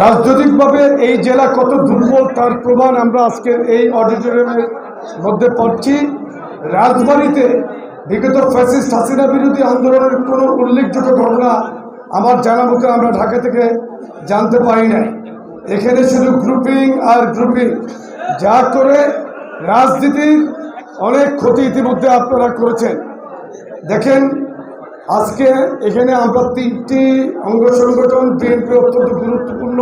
রাজনৈতিকভাবে এই জেলা কত দুর্বল তার প্রমাণ আমরা আজকের এই অডিটোরিয়ামের মধ্যে পাচ্ছি রাজবাড়িতে বিগত ফ্যাসিস্ট হাসিনা বিরোধী আন্দোলনের কোনো উল্লেখযোগ্য ঘটনা আমার জানা মতো আমরা ঢাকা থেকে জানতে পারি নাই। এখানে শুধু গ্রুপিং আর গ্রুপিং যা করে রাজনীতির অনেক ক্ষতি ইতিমধ্যে আপনারা করেছেন। দেখেন আজকে এখানে আমরা তিনটি অঙ্গ সংগঠন, বিএনপি অত্যন্ত গুরুত্বপূর্ণ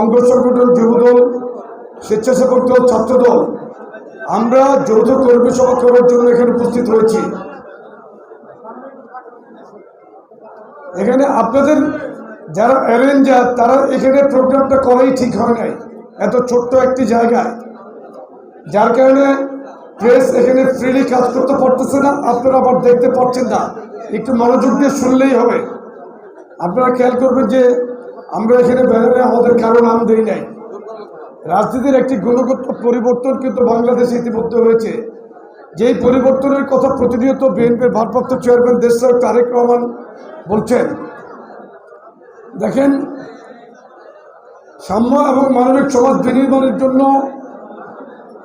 অঙ্গ সংগঠন, যুবদল, স্বেচ্ছাসেবক দল, ছাত্রদল। আমরা যৌথ কর্মী সভা করার জন্য এখানে উপস্থিত হয়েছি। এখানে আপনাদের যারা অ্যারেঞ্জার, তারা এখানে প্রোগ্রামটা করাই ঠিক হয় নাই। এত ছোট্ট একটি জায়গায়। যার কারণে প্রেস এখানে ফ্রিলি কাজ করতে পারতেছে না, আপনারা আবার দেখতে পাচ্ছেন না। একটু মনোযোগ দিয়ে শুনলেই হবে। আপনারা খেয়াল করবেন যে আমরা এখানে ব্যানারে আমাদের কারও নাম দেই নাই। রাজনীতির একটি গুণগত পরিবর্তন কিন্তু বাংলাদেশে ইতিমধ্যে হয়েছে। যেই পরিবর্তনের কথা প্রতিনিয়ত বিএনপির ভারপ্রাপ্ত চেয়ারম্যান দেশের তারেক রহমান বলছেন, দেখেন, সাম্য এবং মানবিক সমাজ বিনির্মাণের জন্য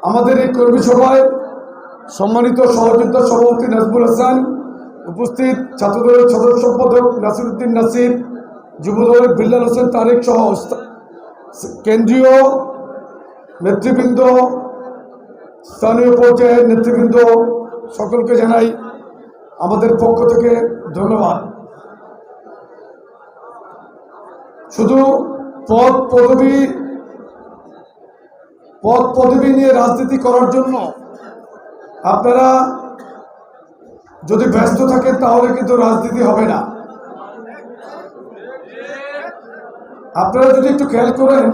আমাদের এই কর্মী সভায় সম্মানিত সহযোদ্ধা সভাপতি নাজবুল হাসান উপস্থিত ছাত্রদলের সদস্য সম্পাদক নাসিরুদ্দিন নাসির, যুবদলের বিল্লাল হোসেন তারেক সহ কেন্দ্রীয় নেতৃবৃন্দ, স্থানীয় পর্যায়ের নেতৃবৃন্দ, সকলকে জানাই আমাদের পক্ষ থেকে ধন্যবাদ। শুধু পদ পদবী পদ পদবী নিয়ে রাজনীতি করার জন্য আপনারা যদি ব্যস্ত থাকেন তাহলে কিন্তু রাজনীতি হবে না। আপনারা যদি একটু খেয়াল করেন,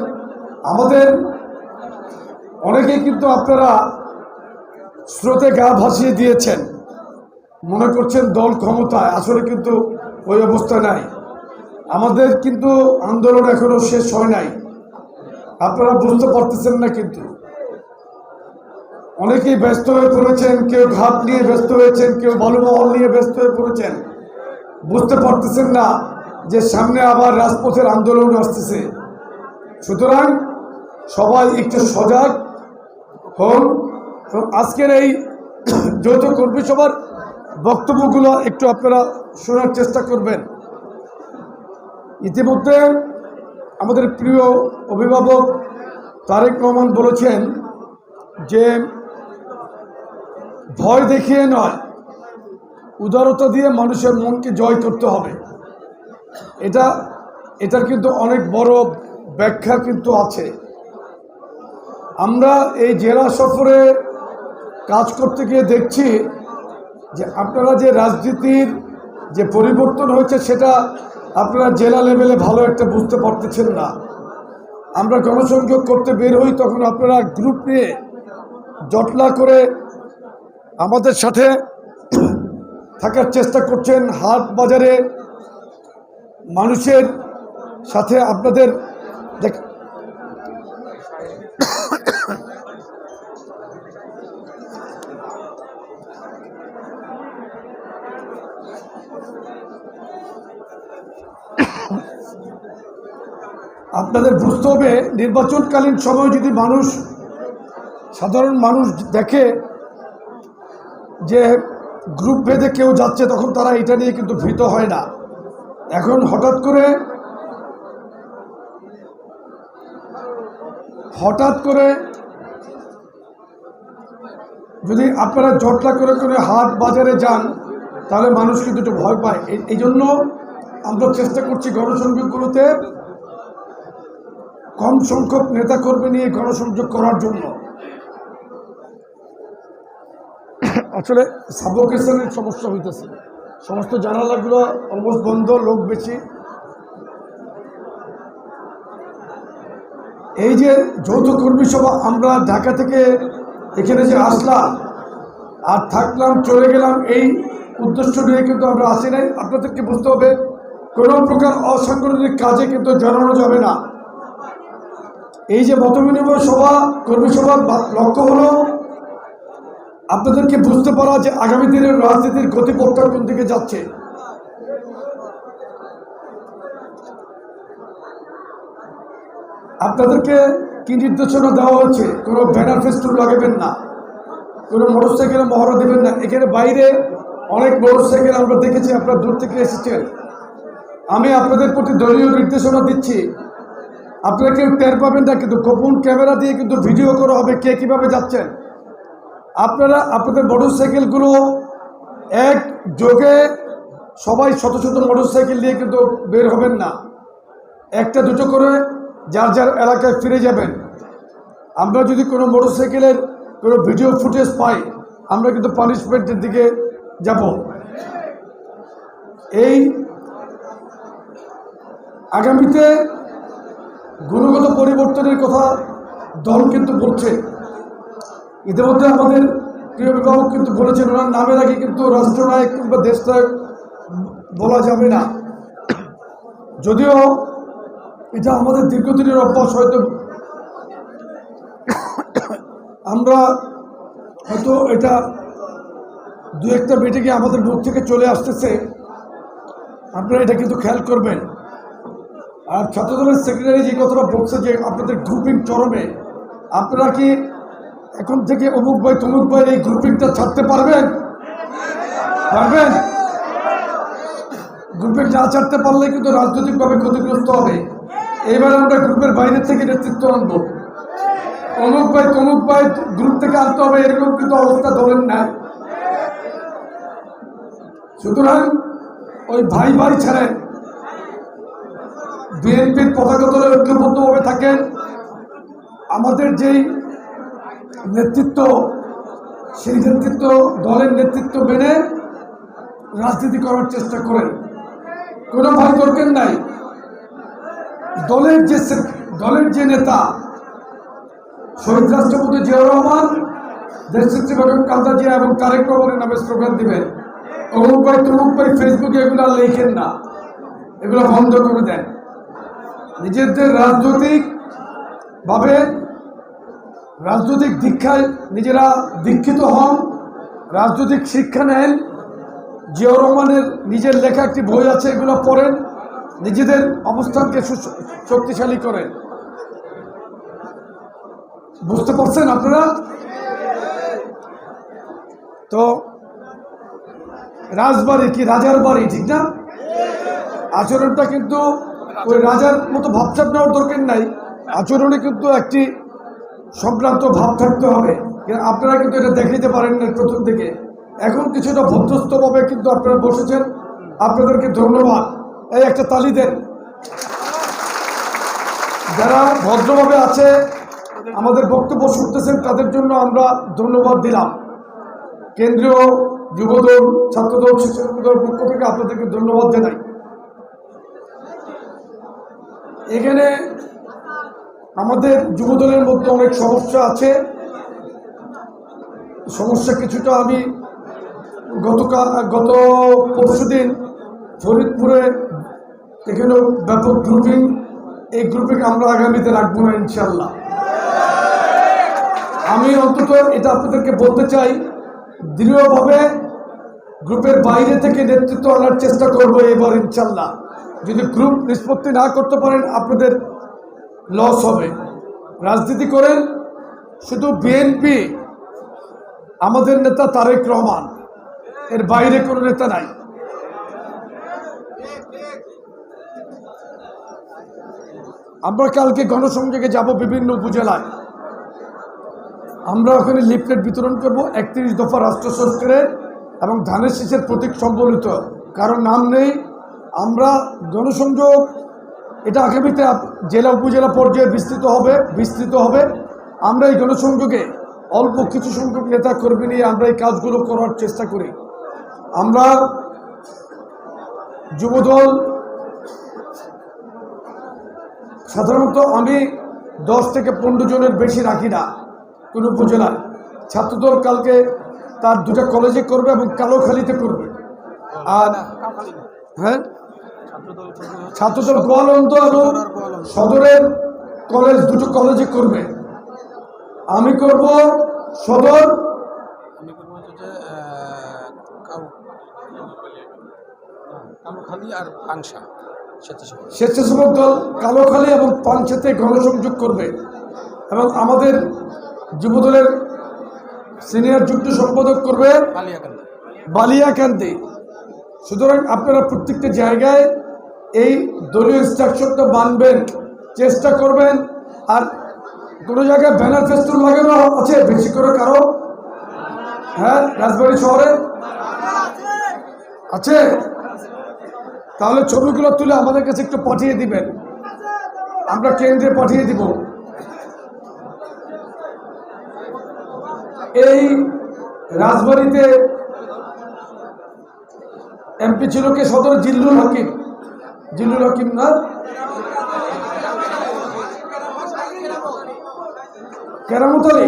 আমাদের অনেকেই কিন্তু আপনারা স্রোতে গা ভাসিয়ে দিয়েছেন। মনে করছেন দল ক্ষমতায়, আসলে কিন্তু ওই অবস্থা নাই। আমাদের কিন্তু আন্দোলন এখনও শেষ হয় নাই। আপনারা বুঝতে পারতেছেন না কিন্তু। অনেকেই ব্যস্ত হয়ে পড়েছেন, কেউ ঘাট নিয়ে ব্যস্ত হয়েছেন, কেউ বালুমহল নিয়ে ব্যস্ত হয়ে পড়েছেন। বুঝতে পারতেছেন না যে সামনে আবার রাজপথের আন্দোলন আসতেছে। সুতরাং সবাই একটু সজাগ হন। আজকের এই যৌথ কর্মী সভার বক্তব্যগুলো একটু আপনারা শোনার চেষ্টা করবেন। ইতিমধ্যে আমাদের প্রিয় অভিভাবক তারেক রহমান বলেছেন যে ভয় দেখিয়ে নয়, উদারতা দিয়ে মানুষের মনকে জয় করতে হবে। এটা, এটার কিন্তু অনেক বড় ব্যাখ্যা কিন্তু আছে। আমরা এই জেলা সফরে কাজ করতে গিয়ে দেখছি যে আপনারা যে রাজনীতির যে পরিবর্তন হয়েছে, সেটা আপনারা জেলা লেভেলে ভালো একটা বুঝতে পারতেছেন না। আমরা গণসংযোগ করতে বের হই, তখন আপনারা গ্রুপ নিয়ে জটলা করে আমাদের সাথে থাকার চেষ্টা করছেন হাট বাজারে মানুষের সাথে আপনাদের দেখ আপনাদের বুঝতে হবে নির্বাচনকালীন সময় যদি মানুষ সাধারণ মানুষ দেখে যে গ্রুপ ভেদে কেউ যাচ্ছে তখন তারা এটা নিয়ে কিন্তু ভীত হয় না। এখন হঠাৎ করে হঠাৎ করে যদি আপনারা জটলা করে করে হাট বাজারে যান, তাহলে মানুষ কিন্তু একটু ভয় পায়। এই- জন্য আমরা চেষ্টা করছি গণসংযোগগুলোতে কম সংখ্যক নেতাকর্মী নিয়ে গণসংযোগ করার জন্য। আসলে সাবকেশনের সমস্যা হইতেছে। সমস্ত জানালাগুলো অলমোস্ট বন্ধ, লোক বেশি। এই যে যৌথ কর্মী সভা, আমরা ঢাকা থেকে এখানে যে আসলাম, আর থাকলাম, চলে গেলাম, এই উদ্দেশ্য নিয়ে কিন্তু আমরা আসি নাই। আপনাদেরকে বুঝতে হবে, কোনো প্রকার অসাংগঠনিক কাজে কিন্তু জানানো যাবে না। এই যে মত বিনিময় সভা, কর্মী সভার লক্ষ্য হলো আপনাদেরকে বুঝতে পারা যে আগামী দিনের রাজনীতির গতিপথটা কোন দিকে যাচ্ছে? আপনাদেরকে কি নির্দেশনা দেওয়া হচ্ছে কোনো ব্যানার ফেস্টুন লাগাবেন না। কোনো মোটরসাইকেলে মহড়া দেবেন না। এখানে বাইরে অনেক মোটরসাইকেল আমরা দেখেছি, আপনারা দূর থেকে এসেছেন। আমি আপনাদের প্রতি দলীয় নির্দেশনা দিচ্ছি। আপনারা কেউ টের পাবেন না, কিন্তু গোপন ক্যামেরা দিয়ে কিন্তু ভিডিও করা হবে কে কীভাবে যাচ্ছেন। আপনারা, আপনাদের মোটরসাইকেলগুলো এক যোগে সবাই শত শত মোটরসাইকেল নিয়ে কিন্তু বের হবেন না। একটা দুটো করে যার যার এলাকায় ফিরে যাবেন। আমরা যদি কোনো মোটরসাইকেলের কোনো ভিডিও ফুটেজ পাই, আমরা কিন্তু পানিশমেন্টের দিকে যাব। এই আগামীতে গুণগত পরিবর্তনের কথা দল কিন্তু বলছে। ইতিমধ্যে আমাদের প্রিয় অভিভাবক কিন্তু বলেছেন, ওনার নামের আগে কিন্তু রাষ্ট্রনায়ক কিংবা দেশনায়ক বলা যাবে না। যদিও এটা আমাদের দীর্ঘদিনের অভ্যাস, হয়তো আমরা হয়তো এটা দু একটা মিটিংয়ে আমাদের মুখ থেকে চলে আসতেছে। আপনারা এটা কিন্তু খেয়াল করবেন। আর ছাত্রদলের সেক্রেটারি যে কথাটা বলছে যে আপনাদের গ্রুপিং চরমে, আপনারা কি এখন থেকে অমুক ভাই তমুক ভাই এই গ্রুপিংটা ছাড়তে পারবেন? পারবেন? গ্রুপিং না ছাড়তে পারলে কিন্তু রাজনৈতিকভাবে ক্ষতিগ্রস্ত হবে। এবার আমরা গ্রুপের বাইরে থেকে নেতৃত্ব আনব। অমুক ভাই তমুক ভাই গ্রুপ থেকে আনতে হবে, এরকম কিন্তু অবস্থা ধরেন না। সুতরাং ওই ভাই ভাই ছাড়েন বিএনপির পতাকা দলে ঐক্যবদ্ধভাবে থাকেন। আমাদের যেই নেতৃত্ব, সেই নেতৃত্ব, দলের নেতৃত্ব মেনে রাজনীতি করার চেষ্টা করেন। কোনো ভয় দরকার নাই। দলের যে দলের যে নেতা, শহীদ রাষ্ট্রপতি জিয়াউর রহমান দেশনেত্রী বেগম কালদা জিয়া এবং তারেক রহমানের নামে স্লোগান দিবেন। অমুক ভাই, তমুক ভাই, ফেসবুকে এগুলো লেখেন না। এগুলো বন্ধ করে দেন। নিজেদের রাজনৈতিক ভাবে রাজনৈতিক দীক্ষায় নিজেরা দীক্ষিত হন, রাজনৈতিক শিক্ষা নেন। জিয়াউর রহমানের নিজের লেখা একটি বই আছে, এগুলো পড়েন, নিজেদের অবস্থানকে শক্তিশালী করেন। বুঝতে পারছেন আপনারা? তো, রাজবাড়ি কি রাজার বাড়ি, ঠিক না? আচরণটা কিন্তু ওই রাজার মতো ভাবসাব নেওয়ার দরকার নাই। আচরণে কিন্তু একটি সংক্রান্ত ভাব থাকতে হবে। আপনারা কিন্তু এটা দেখাইতে পারেন না প্রথম থেকে। এখন কিছুটা ভদ্রস্থভাবে কিন্তু আপনারা বসেছেন। আপনাদেরকে ধন্যবাদ। এই একটা তালি দেন। যারা ভদ্রভাবে আছে, আমাদের বক্তব্য শুনতেছেন, তাদের জন্য আমরা ধন্যবাদ দিলাম। কেন্দ্রীয় যুবদল, ছাত্রদল, শিক্ষকদল পক্ষ থেকে আপনাদেরকে ধন্যবাদ জানাই। এখানে আমাদের যুবদলের মধ্যে অনেক সমস্যা আছে। সমস্যা কিছুটা আমি গতকাল গত পরশু দিন ফরিদপুরে এখানেও ব্যাপক গ্রুপিং এই গ্রুপিং আমরা আগামীতে রাখব না ইনশাল্লাহ আমি অন্তত এটা আপনাদেরকে বলতে চাই, দৃঢ়ভাবে গ্রুপের বাইরে থেকে নেতৃত্ব আনার চেষ্টা করব এবার ইনশাল্লাহ যদি গ্রুপ নিষ্পত্তি না করতে পারেন, আপনাদের লস হবে। রাজনীতি করেন শুধু বিএনপি আমাদের নেতা তারেক রহমান। এর বাইরে কোনো নেতা নাই। আমরা কালকে গণসংযোগে যাব বিভিন্ন উপজেলায়। আমরা ওখানে লিফলেট বিতরণ করব একত্রিশ দফা রাষ্ট্র সংস্কারের এবং ধানের শীষের প্রতীক সম্বলিত। কারও নাম নেই। আমরা গণসংযোগ এটা আগামীতে জেলা উপজেলা পর্যায়ে বিস্তৃত হবে বিস্তৃত হবে। আমরা এই গণসংযোগে অল্প কিছু সংখ্যক নেতা কর্মী নিয়ে আমরা এই কাজগুলো করার চেষ্টা করি। আমরা যুবদল সাধারণত আমি দশ থেকে পনেরো জনের বেশি রাখি না কোনো উপজেলায়। ছাত্রদল কালকে তার দুটা কলেজে করবে এবং কালোখালিতে করবে। আর হ্যাঁ? ছাত্রদল গোয়ালন্দ এবং সদরের কলেজ দুটো কলেজে করবে। আমি করব সদর। স্বেচ্ছাসেবক। দল কালোখালী এবং পাঞ্চেতে গণসংযোগ করবে এবং আমাদের যুবদলের সিনিয়র যুক্ত সম্পাদক করবে বালিয়াকান্দি। সুতরাং আপনারা প্রত্যেকটা জায়গায় এই দলীয় ইনস্ট্রাকশনটা মানবেন চেষ্টা করবেন, আর কোনো জায়গায় ব্যানার ফেস্টুন লাগানো আছে বেশি করে কারও? হ্যাঁ রাজবাড়ি শহরে? আছে? তাহলে ছবিগুলো তুলে আমাদের কাছে একটু পাঠিয়ে দিবেন। আমরা কেন্দ্রে পাঠিয়ে দিব। এই রাজবাড়িতে এমপি ছিল কে? সদর জিল্লুল হাকিম। জিল্লুল হাকিম না? কেরামত আলী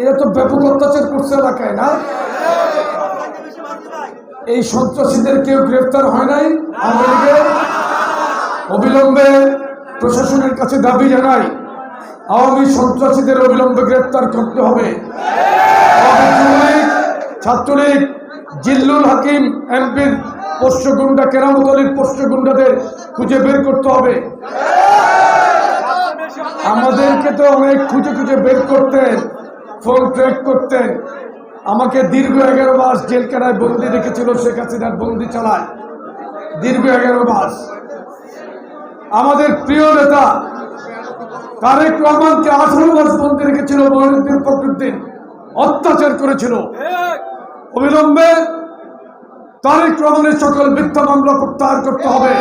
এরা তো ব্যাপক অত্যাচার করছে এলাকায়, না? এই সন্ত্রাসীদের কেউ গ্রেফতার হয় নাই? আমেরিকা অবিলম্বে প্রশাসনের কাছে দাবি জানাই আওয়ামী সন্ত্রাসীদের অবিলম্বে গ্রেফতার করতে হবে। ছাত্রলীগ, জিল্লুল হাকিম এমপির পোষ্যগুন্ডা কেরামত আলীর পোষ্যগুন্ডাদের খুঁজে বের করতে হবে। আমাদেরকে তো অনেক খুঁজে খুঁজে বের করতেন ফোন ট্র্যাক করতেন আমাকে দীর্ঘ এগারো মাস জেলখানায় বন্দি রেখেছিল শেখ হাসিনার বন্দি চালায়। দীর্ঘ এগারো মাস। আমাদের প্রিয় নেতা তারেক রহমানকে আঠারো মাস বন্দি রেখেছিল মহিনুদ্দিন ফখরুদ্দিন। অত্যাচার করেছিল। অবিলম্বে তারেক রহমানের সকল মিথ্যা মামলা প্রত্যাহার করতে হবে।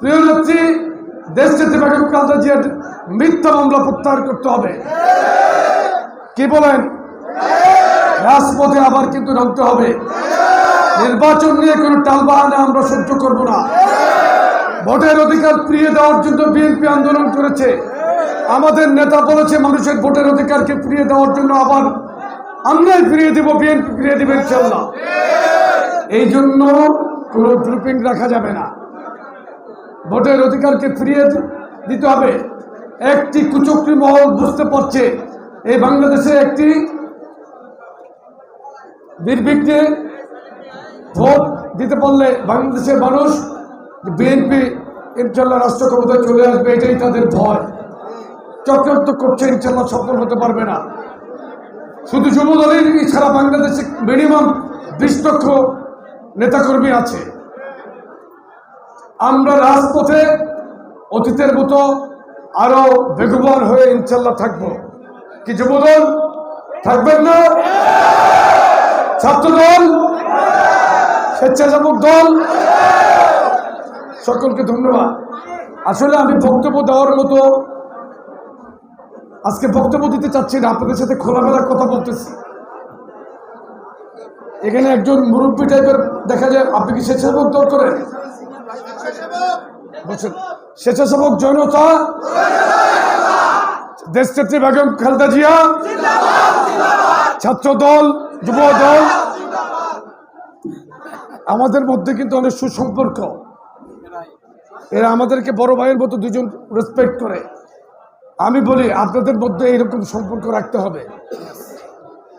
প্রিয় দেশ নেত্রী বেগম খালেদা মিথ্যা মামলা প্রত্যাহার করতে হবে। কি বলেন? রাজপথে আবার কিন্তু নামতে হবে। নির্বাচন নিয়ে কোনো টালবাহানা আমরা সহ্য করব না। ভোটের অধিকার ফিরিয়ে দেওয়ার জন্য বিএনপি আন্দোলন করেছে। আমাদের নেতা বলেছে, মানুষের ভোটের অধিকারকে ফিরিয়ে দেওয়ার জন্য আবার আমরাই ফিরিয়ে দেব, বিএনপি ফিরিয়ে দেবে ইনশাল্লাহ এই জন্য কোনো গ্রুপিং রাখা যাবে না। ভোটের অধিকারকে ফিরিয়ে দিতে হবে। একটি কুচক্রি মহল বুঝতে পারছে, এই বাংলাদেশে একটি নির্বিঘ্নে ভোট দিতে পারলে বাংলাদেশের মানুষ বিএনপি ইনশাল্লাহ রাষ্ট্র ক্ষমতায় চলে আসবে, এটাই তাদের ভয়। চক্রান্ত করছে ইনশাল্লাহ সফল হতে পারবে না। শুধু যুব দলের ছাড়া বাংলাদেশে মিনিমাম বিশ লক্ষ নেতাকর্মী আছে। আমরা রাজপথে অতীতের মতো আরও বেগবান হয়ে ইনশাল্লাহ থাকব। কি যুবদল থাকবেন না? ছাত্রদল স্বেচ্ছাসেবক দল? সকলকে ধন্যবাদ। আসলে আমি বক্তব্য দেওয়ার মতো আজকে বক্তব্য দিতে চাচ্ছি না, আপনাদের সাথে খোলামেলা কথা বলতেছি। এখানে একজন মুরব্বী টাইপের দেখা যায়, আপনি কি স্বেচ্ছাসেবক দল করেন? বলছেন, স্বেচ্ছাসেবক জনতা? দেশনেত্রী বেগম খালেদা জিয়া? ছাত্র দল, যুব দল? আমাদের মধ্যে কিন্তু অনেক সুসম্পর্ক। এরা আমাদেরকে বড় ভাইয়ের মতো দুজন রেসপেক্ট করে। আমি বলি, আপনাদের মধ্যে এরকম সম্পর্ক রাখতে হবে।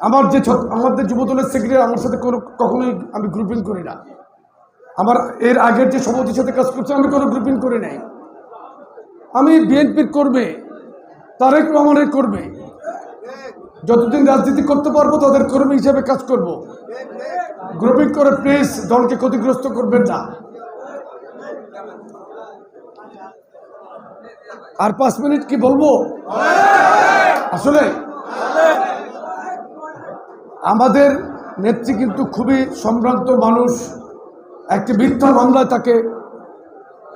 আমার যে আমাদের যুবদলের সেক্রেটারি আমার সাথে কোনো, কখনোই আমি গ্রুপিং করি না। আমার, এর আগের যে সভাপতির সাথে কাজ করছে, আমি কোনো গ্রুপিং করি নাই। আমি বিএনপির করবে তারেক রহমানের করবে যতদিন রাজনীতি করতে পারব, তাদের কর্মী হিসেবে কাজ করব। গ্রুপিং করে প্লিজ দলকে ক্ষতিগ্রস্ত করবেন না। আর পাঁচ মিনিট কি বলব? আসলে আমাদের নেত্রী কিন্তু খুবই সম্ভ্রান্ত মানুষ। একটি মিথ্যা মামলায় তাকে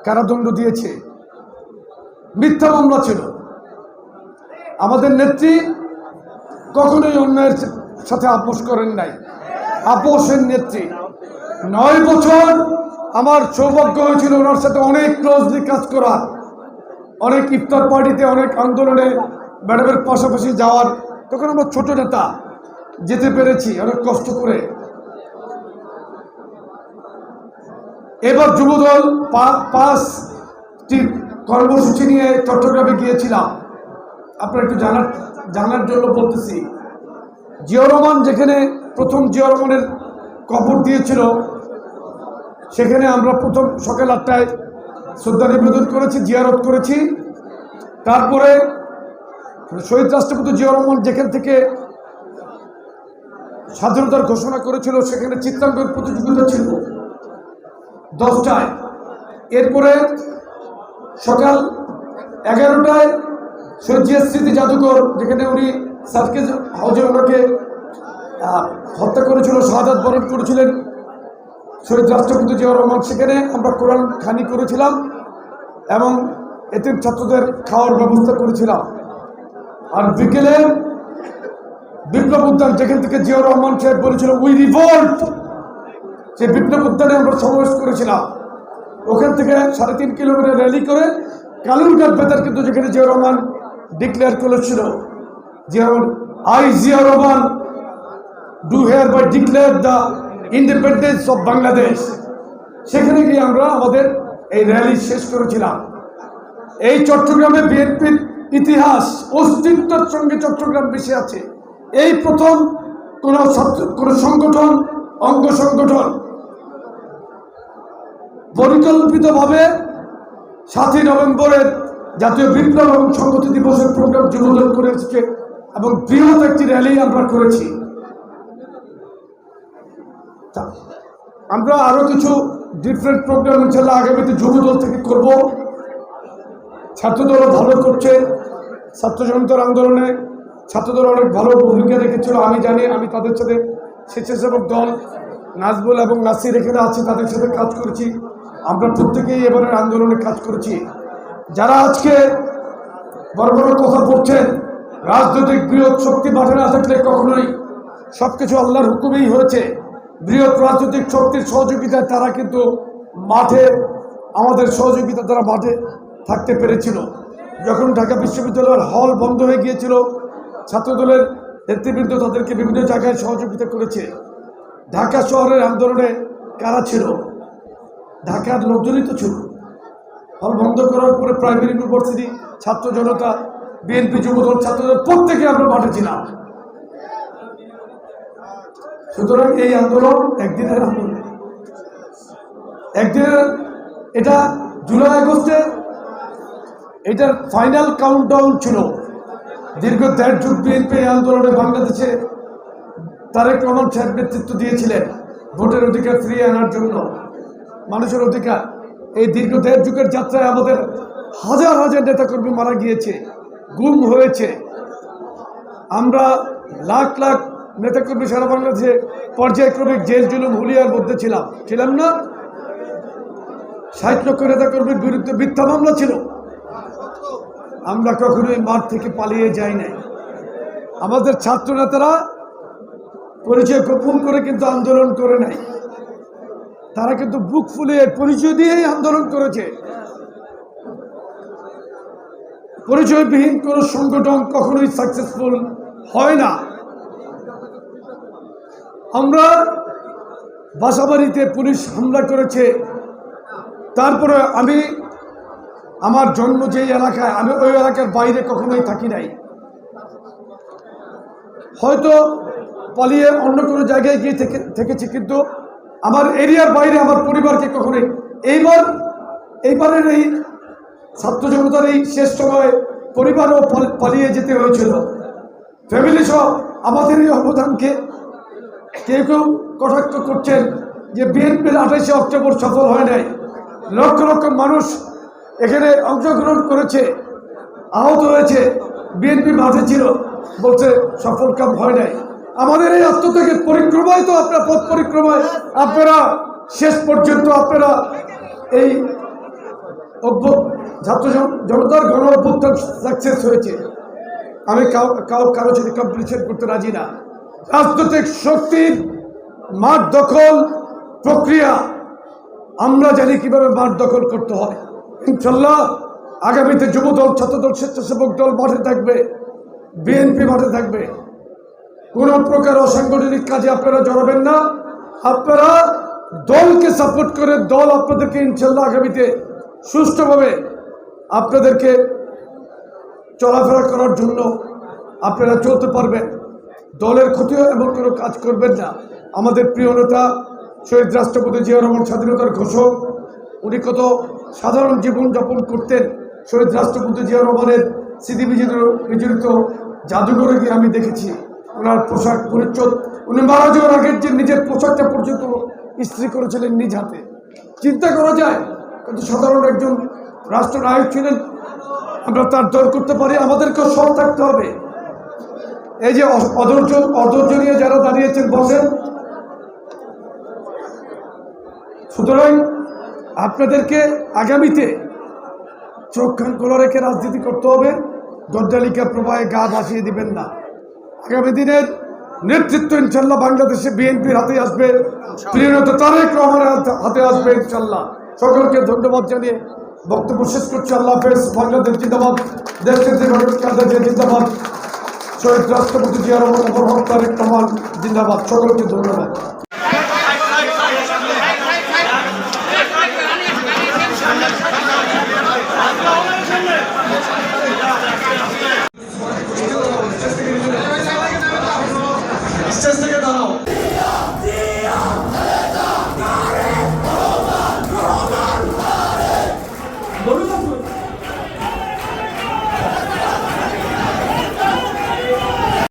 কারাদণ্ড দিয়েছে। মিথ্যা মামলা ছিল। আমাদের নেত্রী কখনোই অন্যের সাথে আপোষ করেন নাই। আপোষের নেত্রী। নয় বছর আমার সৌভাগ্য হয়েছিল ওনার সাথে অনেক ক্লোজলি কাজ করার অনেক ইফতার পার্টিতে, অনেক আন্দোলনে ম্যাডামের পাশাপাশি যাওয়ার। তখন আমরা ছোট নেতা, যেতে পেরেছি অনেক কষ্ট করে। এবার যুবদল পাঁচটি কর্মসূচি নিয়ে চট্টগ্রামে গিয়েছিলাম। আপনারা একটু জানার জানার জন্য বলতেছি। জিয়া রহমান যেখানে প্রথম জিয়া রহমানের কবর দিয়েছিল, সেখানে আমরা প্রথম সকাল আটটায় শ্রদ্ধা নিবেদন করেছি, জিয়ারত করেছি। তারপরে শহীদ রাষ্ট্রপতি জিয়া রহমান যেখান থেকে স্বাধীনতার ঘোষণা করেছিল, সেখানে চিত্রাঙ্কন প্রতিযোগিতা ছিল দশটায়। এরপরে সকাল এগারোটায় শহীদ জিয়া স্মৃতি জাদুঘর, যেখানে উনি সার্কেজ হাউজে ওনাকে হত্যা করেছিল, শাহাদাত বরণ করেছিলেন। শহীদ রাষ্ট্রপতি জিয়া রহমান, সেখানে আমরা কোরআন খানি করেছিলাম এবং এতে ছাত্রদের খাওয়ার ব্যবস্থা করেছিলাম। আর বিকেলে বিপ্লব উদ্যান, যেখান থেকে জিয়া রহমান সাহেব বলেছিল উই রিভোল্ট সে বিপ্লব উদ্যানে আমরা সমাবেশ করেছিলাম। ওখান থেকে সাড়ে তিন কিলোমিটার র্যালি করে কালুরঘাট বেতার কিন্তু যেখানে জিয়া রহমান ডিক্লেয়ার করেছিল। Zia Rahman I Zia Rahman do hereby declare the independence of Bangladesh. সেখানে গিয়ে আমরা আমাদের এই র্যালি শেষ করেছিলাম। এই চট্টগ্রামে বিএনপির ইতিহাস, অস্তিত্বের সঙ্গে চট্টগ্রাম মিশে আছে। এই প্রথম কোন কোন সংগঠন, অঙ্গ সংগঠন পরিকল্পিতভাবে সাতই নভেম্বরের জাতীয় বিপ্লব এবং সংগতি দিবসের প্রোগ্রাম যুবদল করে এবং বৃহৎ একটি র্যালি আমরা করেছি। তা আমরা আরও কিছু ডিফারেন্ট প্রোগ্রাম ইনশাল্লাহ আগামীতে যুব দল থেকে করব। ছাত্রদলও ভালো করছে। ছাত্র জনতার আন্দোলনে ছাত্রদল অনেক ভালো ভূমিকা রেখেছিল, আমি জানি, আমি তাদের সাথে স্বেচ্ছাসেবক দল নাজবুল এবং নাসির এখানে আছে, তাদের সাথে কাজ করেছি। আমরা প্রত্যেকেই এবারের আন্দোলনে কাজ করেছি। যারা আজকে বড় বড় কথা বলছেন, রাজনৈতিক বৃহৎ শক্তি মাঠে না থাকলে কখনোই সব কিছু আল্লাহর হুকুমেই হয়েছে। বৃহৎ রাজনৈতিক শক্তির সহযোগিতায় তারা কিন্তু মাঠে, আমাদের সহযোগিতা তারা মাঠে থাকতে পেরেছিল। যখন ঢাকা বিশ্ববিদ্যালয়ের হল বন্ধ হয়ে গিয়েছিল, ছাত্রদলের নেতৃবৃন্দ তাদেরকে বিভিন্ন জায়গায় সহযোগিতা করেছে। ঢাকা শহরের আন্দোলনে কারা ছিল? ঢাকার লোকজনই তো ছিল। হল বন্ধ করার পরে প্রাইমারি ইউনিভার্সিটি ছাত্র জনতা বিএনপি যুবদল ছাত্রদল, প্রত্যেকে আমরা মাঠে ছিলাম। সুতরাং এই আন্দোলন একদিনের আন্দোলন। একদিনের, এটা জুলাই আগস্টে এটার ফাইনাল কাউন্টডাউন ছিল। দীর্ঘ দেড় যুগ বিএনপি আন্দোলনে বাংলাদেশে তারেক রহমান সাহেব নেতৃত্ব দিয়েছিলেন ভোটের অধিকার ফিরিয়ে আনার জন্য। মানুষের অধিকার। এই দীর্ঘ দেড় যুগের যাত্রায় আমাদের হাজার হাজার নেতাকর্মী মারা গিয়েছে, গুম হয়েছে। আমরা লাখ লাখ নেতাকর্মী সারা বাংলাদেশে পর্যায়ক্রমিক জেল জুলুম হুলিয়ার মধ্যে ছিলাম। ছিলাম না? ষাট লক্ষ নেতাকর্মীর বিরুদ্ধে মিথ্যা মামলা ছিল। আমরা কখনোই মাঠ থেকে পালিয়ে যাই নাই। আমাদের ছাত্র নেতারা পরিচয় গোপন করে কিন্তু আন্দোলন করে নাই। তারা কিন্তু বুক ফুলিয়ে পরিচয় দিয়েই আন্দোলন করেছে। পরিচয়বিহীন কোনো সংগঠন কখনোই সাকসেসফুল হয় না। আমরা বাসাবাড়িতে পুলিশ হামলা করেছে। তারপরে আমি আমার জন্ম যে এলাকায়, আমি ওই এলাকার বাইরে কখনোই থাকি নাই। হয়তো পালিয়ে অন্য কোনো জায়গায় গিয়ে থেকে, থেকেছি, কিন্তু আমার এরিয়ার বাইরে আমার পরিবারকে কখনোই। এইবার, এইবারের এই ছাত্র জনতার এই শেষ সময়ে পরিবারও পালিয়ে যেতে হয়েছিল। ফ্যামিলি সহ আমাদের এই অবদানকে কেউ কেউ কটাক্ষ করছেন যে বিএনপির আঠাশে অক্টোবর সফল হয় নাই? লক্ষ লক্ষ মানুষ এখানে অংশগ্রহণ করেছে, আহত হয়েছে, বিএনপি মাঠে ছিল, বলছে সফল কাম হয় নাই। আমাদের এই আত্মত্যাগের পরিক্রমায় তো আপনার পথ পরিক্রমায় আপনারা শেষ পর্যন্ত আপনারা এই ছাত্র জন- জনতার গণ অভ্যুত্থান সাকসেস হয়েছে। আমি কাউ কারও সাথে কম্পিটিশন করতে রাজি না। রাজনৈতিক শক্তির মাঠ দখল প্রক্রিয়া। আমরা জানি কীভাবে মাঠ দখল করতে হয়। ইনশাল্লাহ আগামীতে যুবদল, ছাত্রদল, স্বেচ্ছাসেবক দল মাঠে থাকবে, বিএনপি মাঠে থাকবে। কোনো প্রকার অসাংগঠনিক কাজে আপনারা জড়াবেন না। আপনারা দলকে সাপোর্ট করে দল আপনাদেরকে ইনশাল্লাহ আগামীতে সুষ্ঠুভাবে আপনাদেরকে চলাফেরা করার জন্য আপনারা চলতে পারবেন। দলের ক্ষতি হয় এমন কোনো কাজ করবেন না। আমাদের প্রিয় নেতা শহীদ রাষ্ট্রপতি জিয়া রহমান স্বাধীনতার ঘোষক, উনি কত সাধারণ জীবনযাপন করতেন। শহীদ রাষ্ট্রপতি জিয়া রহমানের স্মৃতি বিজড়িত জাদুঘরে গিয়ে আমি দেখেছি। ওনার পোশাক পরিচ্ছদ উনি মারা যাওয়ার আগের যে নিজের পোশাকটা পর্যন্ত ইস্ত্রি করেছিলেন নিজ হাতে। চিন্তা করা যায়, কিন্তু সাধারণ একজন রাষ্ট্রনায়ক ছিলেন। আমরা তার দল করতে পারি, আমাদেরকেও সৎ থাকতে হবে। এই যে অধৈর্য অধৈর্য নিয়ে যারা দাঁড়িয়েছেন বসেন। সুতরাং আপনাদেরকে আগামীতে চোখ কান খোলা রেখে রাজনীতি করতে হবে। দরজালিকা প্রবাহে গা ভাসিয়ে দিবেন না। আগামী দিনের নেতৃত্ব ইনশাল্লাহ বাংলাদেশে বিএনপির হাতে আসবে। প্রিয়নত তারেক রহমানের হাতে- আসবে ইনশাল্লাহ। সকলকে ধন্যবাদ জানিয়ে বক্তব্য শেষ করছি। আল্লাহ হাফেজ। বাংলাদেশ জিন্দাবাদ। কাদের জিন্দাবাদ। শহীদ রাষ্ট্রপতি জিয়া রহমান হক তারেক রহমান জিন্দাবাদ। সকলকে ধন্যবাদ।